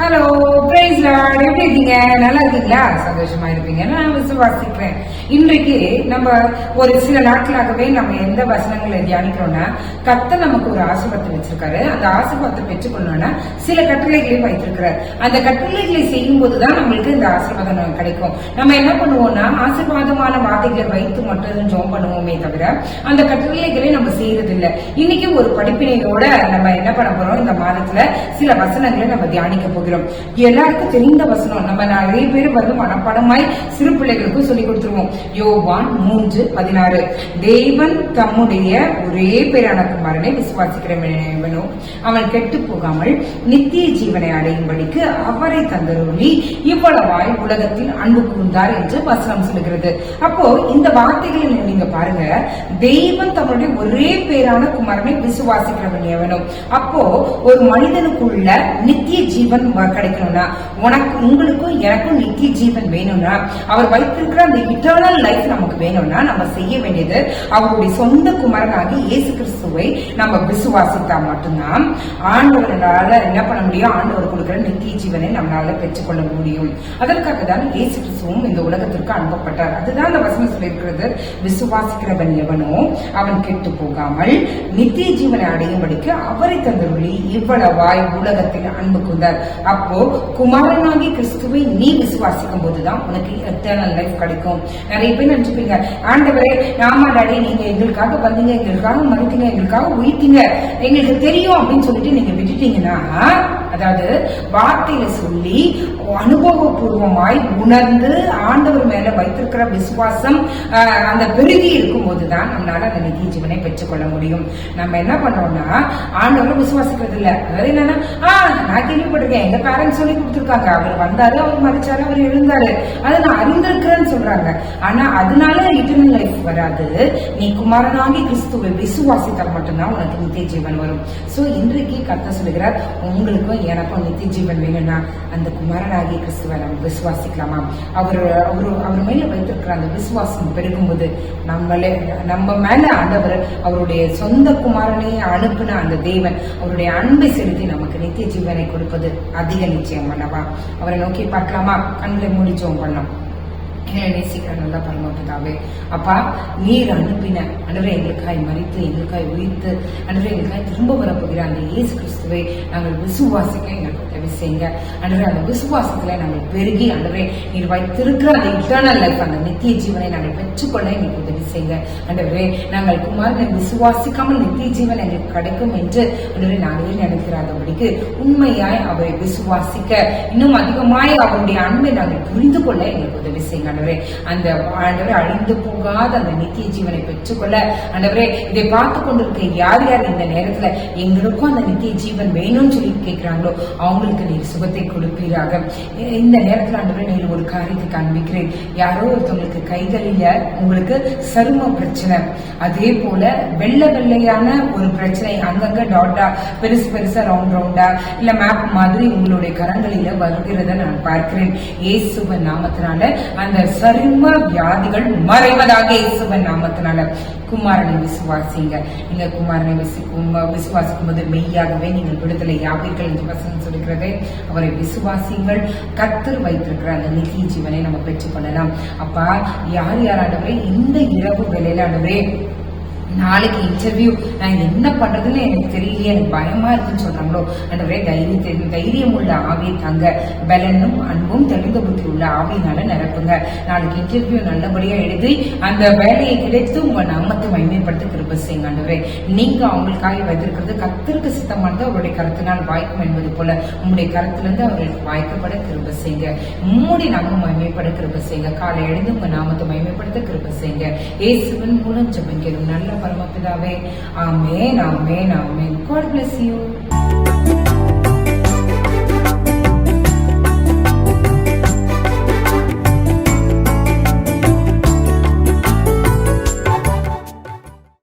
Hello இருக்கீங்க? நல்லா இருக்கீங்களா? சந்தோஷமா இருப்பீங்க. நான் விசுவாசிக்கிறேன் இன்றைக்கு நம்ம ஒரு சில நாட்களாகவே நம்ம எந்த வசனங்களை தியானிக்கிறோம்னா கத்த நமக்கு ஒரு ஆசிர்வாதத்தை வச்சிருக்காரு. அந்த ஆசீர்வாதத்தை பெற்றுக்கொள்ளணும்னா சில கட்டளைகளையும் வைத்திருக்கிறார். அந்த கட்டளைகளை செய்யும் போதுதான் நம்மளுக்கு இந்த ஆசீர்வாதம் கிடைக்கும். நம்ம என்ன பண்ணுவோம்னா ஆசீர்வாதமான வார்த்தைகளை வைத்து மட்டும் ஜோம் பண்ணுவோமே தவிர அந்த கட்டளைகளை நம்ம செய்யறது இல்லை இன்னைக்கு ஒரு படிப்பினையோட நம்ம என்ன பண்ண போறோம்? இந்த மாதத்துல சில வசனங்களை நம்ம தியானிக்க போகிறோம். எல்லாருக்கும் தெரிந்த வசனம். நம்ம நிறைய பேர் வந்து மனப்பாடமாய் சிறு பிள்ளைகளுக்கும் சொல்லி கொடுத்துருவோம். யோவான் மூன்று பதினாறு. தேவன் தம்முடைய ஒரே பேரான குமாரனை விசுவாசிக்கிறவனோ அவன் கெட்டு போகாமல் நித்திய ஜீவனை அடையும்படிக்கு அவரை தந்தருளி இவ்வளவாய் உலகத்தில் அன்பு கூர்ந்தார் என்று வசனம் சொல்லுகிறது. அப்போ இந்த வார்த்தைகளை நீங்க பாருங்க. தெய்வன் தம்முடைய ஒரே பேரான குமாரனை விசுவாசிக்கிறவன் எவனும் அப்போ ஒரு மனிதனுக்குள்ள நித்திய ஜீவன் கிடைக்கணும்னா உனக்கு உங்களுக்கும் எனக்கும் நித்திய ஜீவன் வேணும்னா அவர் வைத்திருக்கிற அந்த இட்டர்னல் லைஃப் நமக்கு வேணும்னா நம்ம செய்ய வேண்டியது அவருடைய சொந்த குமரனாகி இயேசு கிறிஸ்துவை நம்ம விசுவாசித்தா மட்டும்தான். ஆண்டவர்களால் என்ன பண்ண முடியும்? ஆண்டவர் கொடுக்கிற நித்திய ஜீவனை நம்மளால பெற்றுக்கொள்ள முடியும். அதற்காக தான் இயேசு கிறிஸ்துவும் இந்த உலகத்திற்கு அனுப்பப்பட்டார். அதுதான் அந்த வசனம் சொல்லியிருக்கிறது விசுவாசிக்கிறவன் எவனோ அவன் கெட்டு போகாமல் நித்திய ஜீவனை அடையும்படிக்கு அவரை தந்தருளி இவ்வளவாய் உலகத்தில் அன்பு கொண்டார் அப்போ குமாரனாகி கிறிஸ்துவை நீ விசுவாசிக்கும் போதுதான் உனக்கு எத்தனை லைஃப் கிடைக்கும். நிறைய பேர் நினைச்சுப்பீங்க ஆண்டவரே ஆமா டாடி நீங்க எங்களுக்காக வந்தீங்க எங்களுக்காக மறுத்தீங்க எங்களுக்காக உயிர்த்தீங்க. எங்களுக்கு தெரியும் அப்படின்னு சொல்லிட்டு நீங்க விட்டுட்டீங்கன்னா அதாவது வார்த்தையில சொல்லி அனுபவபூர்வமாய் உணர்ந்து ஆண்டவர் மேல வைத்திருக்கிற விசுவாசம் அந்த பெருகி இருக்கும் போதுதான் நம்மளால அந்த நிதி ஜீவனை பெற்றுக்கொள்ள முடியும். நம்ம என்ன பண்ணோம்னா ஆண்டவரை விசுவாசிக்கிறது இல்ல. அதாவது என்னன்னா ஆஹ் நான் கேள்விப்பட்டிருக்கேன். எங்க பேரண்ட்ஸ் சொல்லி கொடுத்துருக்காங்க. அவர் வந்தாரு அவர் மறைச்சாரு அவர் எழுந்தாரு. அதை நான் அறிந்திருக்கிறேன்னு சொல்றாங்க. ஆனா அதனால இட்டர்னல் லைஃப் வராது. நீ குமாரனாகி கிறிஸ்துவை விசுவாசித்தால் மட்டும்தான் உனக்கு நித்திய ஜீவன் வரும். சோ இன்றைக்கு கத்த சொல்லுகிறார் உங்களுக்கும் எனக்கும் நித்திய ஜீவன் வேணும்னா அந்த குமாரனாகி கிறிஸ்துவை நம்ம விசுவாசிக்கலாமா. அவர் அவர் அவர் மேல வைத்திருக்கிற அந்த விசுவாசம் பெருகும்போது நம்மளே நம்ம மேல ஆண்டவர் அவருடைய சொந்த குமாரனை அனுப்பின அந்த தேவன் அவருடைய அன்பை செலுத்தி நமக்கு நித்திய ஜீவனை கொடுப்பது அதிக நிச்சயம் அல்லவா அவரை நோக்கி பார்க்கலாமா? கண்களை மூடி ஜெபம் பண்ணலாம். எங்களை நேசிக்கிற நல்ல பரமபிதாவே. அப்பா நீர் அனுப்பின அன்றரை எங்களுக்காய் மறித்து எங்களுக்காய் உயிர்த்து அன்றரை எங்களுக்காய் திரும்ப வரப்போகிற அந்த இயேசு கிறிஸ்துவை நாங்கள் விசுவாசிக்க எங்களுக்கு உதவி செய்யுங்க. அன்றரை அந்த விசுவாசத்துல நாங்கள் பெருகி அன்றரை நீர் வைத்திருக்கிற அந்த இட்டர்னல் லைஃப் அந்த நித்திய ஜீவனை நாங்கள் பெற்றுக்கொள்ள எங்களுக்கு உதவி செய்யுங்க. அன்றவரே நாங்கள் குமாரனை விசுவாசிக்காமல் நித்திய ஜீவன் எங்களுக்கு கிடைக்கும் என்று அன்றரை நாங்களே நினைக்கிறாதபடிக்கு உண்மையாய் அவரை விசுவாசிக்க இன்னும் அதிகமாய் அவருடைய அன்பை நாங்கள் புரிந்து கொள்ள எங்களுக்கு உதவி செய்யுங்க. ஆண்டவரே. அந்த ஆண்டவரே அழிந்து போகாத அந்த நித்திய ஜீவனை பெற்றுக்கொள்ள. ஆண்டவரே இதை பார்த்து கொண்டிருக்க யார் யார் இந்த நேரத்துல எங்களுக்கும் அந்த நித்திய ஜீவன் வேணும்னு சொல்லி கேட்கிறாங்களோ அவங்களுக்கு நீர் சுகத்தை கொடுப்பீராக. இந்த நேரத்துல ஆண்டவரே நீர் ஒரு காரியத்தை காண்பிக்கிறேன். யாரோ ஒருத்தவங்களுக்கு கைகளில உங்களுக்கு சரும பிரச்சனை. அதே போல வெள்ளை வெள்ளையான ஒரு பிரச்சனை அங்கங்க டாட்டா பெருசு பெருசா ரவுண்ட் ரவுண்டா இல்ல மேப் மாதிரி உங்களுடைய கரங்களில வருகிறத நான் பார்க்கிறேன். இயேசுவ நாமத்தினால அந்த சரும வியாதிகள் மறைவதாக இயேசுவன் நாமத்தினால குமாரனை விசுவாசிங்க. நீங்க குமாரனை விசுக்கும் விசுவாசிக்கும் போது மெய்யாகவே நீங்கள் விடுதலை யாவீர்கள் என்று வசனம் சொல்கிறது அவரை விசுவாசிங்கள் கத்தர் வைத்திருக்கிற அந்த நிதி ஜீவனை நம்ம பெற்றுக்கொள்ளலாம். அப்பா யார் யார் ஆண்டவரே இந்த இரவு வேலையில ஆண்டவரே நாளைக்கு இன்டர்வியூ நான் என்ன பண்றதுன்னு எனக்கு தெரியலையே எனக்கு பயமா இருக்குன்னு சொன்னாங்களோ அன்றவரே தைரியத்தை தைரியம் உள்ள ஆவியை தங்க. பலனும் அன்பும் தெளிந்த புத்தி உள்ள ஆவியினால நிரப்புங்க. நாளைக்கு இன்டர்வியூ நல்லபடியா எழுதி அந்த வேலையை கிடைத்து உங்க நாமத்தை மகிமைப்படுத்த கிருப செய்யுங்க ஆண்டவரே நீங்க அவங்களுக்காக வைத்திருக்கிறது கத்திற்கு சித்தமானது அவருடைய கருத்தினால் வாய்க்கும் என்பது போல. உங்களுடைய கருத்திலிருந்து அவர்களுக்கு வாய்க்கப்பட கிருப செய்யுங்க. மூடி நாம மகிமைப்பட கிருப செய்யுங்க. காலை எழுந்து உங்க நாமத்தை மகிமைப்படுத்த செய்யுங்க. இயேசுவின் மூலம் ஜெபிக்கிறோம். நல்ல பரமபிதாவே. Amen amen amen. God bless you